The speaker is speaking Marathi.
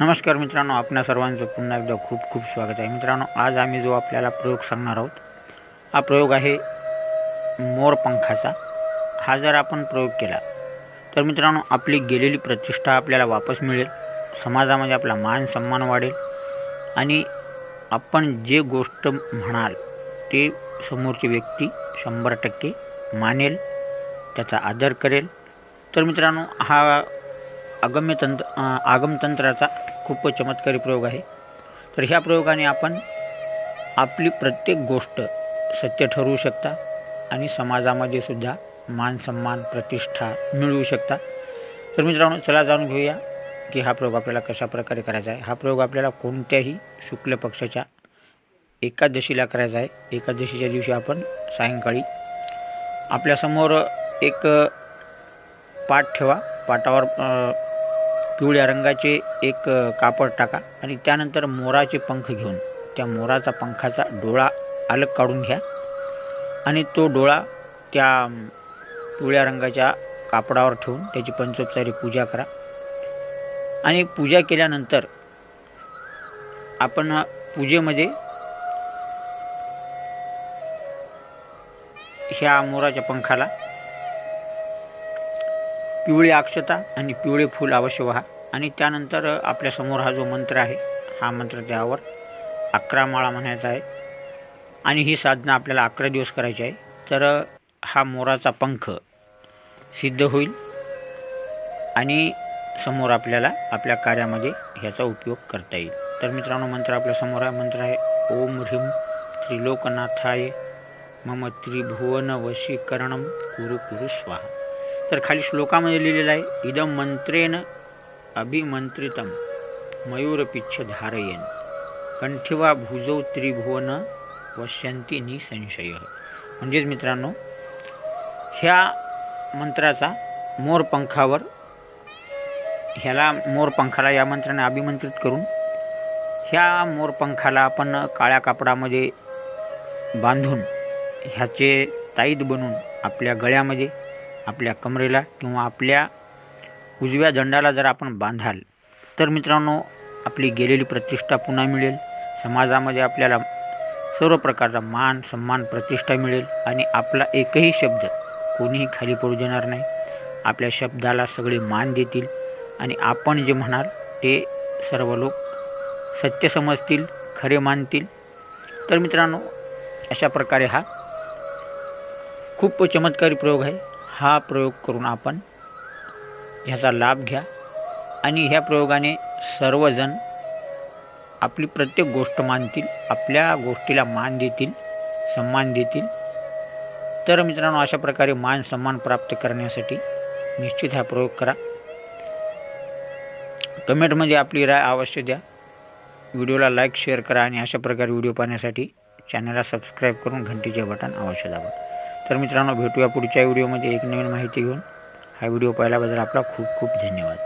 नमस्कार मित्रांनो आपणा सर्वांचं पुन्हा एकदा खूप खूप स्वागत आहे. मित्रांनो आज आम्ही जो आपल्याला प्रयोग सांगणार आहोत हा प्रयोग आहे मोरपंखाचा हा जर आपण प्रयोग केला तर मित्रांनो आपली गेलेली प्रतिष्ठा आपल्याला वापस मिळेल समाजामध्ये आपला मान सन्मान वाढेल आणि आपण जे गोष्ट म्हणाल ते समोरची व्यक्ती शंभर टक्के मानेल त्याचा आदर करेल. तर मित्रांनो हा आगम्य तंत्र आगमतंत्राचा खूप चमत्कारी प्रयोग आहे. तर ह्या प्रयोगाने आपण आपली प्रत्येक गोष्ट सत्य ठरवू शकता आणि समाजामध्ये सुद्धा मान सन्मान प्रतिष्ठा मिळवू शकता. तर मित्रांनो चला जाणून घेऊया की हा प्रयोग आपल्याला कशा प्रकारे करायचा आहे. हा प्रयोग आपल्याला कोणत्याही शुक्ल पक्षाच्या एकादशीला करायचा आहे. एकादशीच्या दिवशी आपण सायंकाळी आपल्यासमोर एक पाठ ठेवा. पाटावर पिवळ्या रंगाचे एक कापड टाका आणि त्यानंतर मोराचे पंख घेऊन त्या मोराचा पंखाचा डोळा अलग काढून घ्या आणि तो डोळा त्या पिवळ्या रंगाच्या कापडावर ठेवून त्याची पंचोपचारी पूजा करा. आणि पूजा केल्यानंतर आपण पूजेमध्ये ह्या मोराच्या पंखाला पिवळी अक्षता आणि पिवळे फूल अवश्य व्हा. आणि त्यानंतर आपल्यासमोर हा जो मंत्र आहे हा मंत्र त्यावर अकरा माळा म्हणायचा आहे. आणि ही साधना आपल्याला अकरा दिवस करायची आहे. तर हा मोराचा पंख सिद्ध होईल आणि समोर आपल्याला आपल्या कार्यामध्ये ह्याचा उपयोग करता येईल. तर मित्रांनो मंत्र आपल्यासमोर आहे. मंत्र आहे ओम ह्रीम त्रिलोकनाथाय मम त्रिभुवन वशीकरणम कुरु कुरु स्वाहा. तर खाली श्लोकामध्ये लिहिलेलं आहे इदम मंत्रेन अभिमंत्रितम मयूरपिच्छ धारयन। कंठिवा भुजौ त्रिभुवन वश्यंती निसंशय। म्हणजेच मित्रांनो ह्या मंत्राचा मोरपंखावर ह्याला मोरपंखाला या मंत्राने अभिमंत्रित करून ह्या मोरपंखाला आपण काळ्या कापडामध्ये बांधून ह्याचे ताईद बनवून आपल्या गळ्यामध्ये आपल्या कमरेला किंवा आपल्या उजव्या झंडाला जर आपण बांधाल तर मित्रांनो आपली गेलेली प्रतिष्ठा पुन्हा मिळेल. समाजामध्ये आपल्याला सर्व प्रकारचा मान सन्मान प्रतिष्ठा मिळेल आणि आपला एकही शब्द कोणीही खाली पडू देणार नाही. आपल्या शब्दाला सगळे मान देतील आणि आपण जे म्हणाल ते सर्व लोक सत्य समजतील खरे मानतील. तर मित्रांनो अशा प्रकारे हा खूप चमत्कारी प्रयोग आहे. हा प्रयोग करून आपण ह्याचा लाभ घ्या. आणि ह्या प्रयोगाने सर्वजण आपली प्रत्येक गोष्ट मानतील आपल्या गोष्टीला मान देतील सन्मान देतील. तर मित्रांनो अशा प्रकारे मान सन्मान प्राप्त करण्यासाठी निश्चित हा प्रयोग करा. कमेंटमध्ये आपली राय अवश्य द्या. व्हिडिओला लाईक शेअर करा आणि अशा प्रकारे व्हिडिओ पाहण्यासाठी चॅनलला सबस्क्राईब करून घंटीचे बटन अवश्य दाबा. तर मित्रांनो भेटूया पुढच्या व्हिडिओमध्ये. एक नवीन माहिती घेऊन. हा व्हिडिओ पाहिल्याबद्दल आपला खूप खूप धन्यवाद.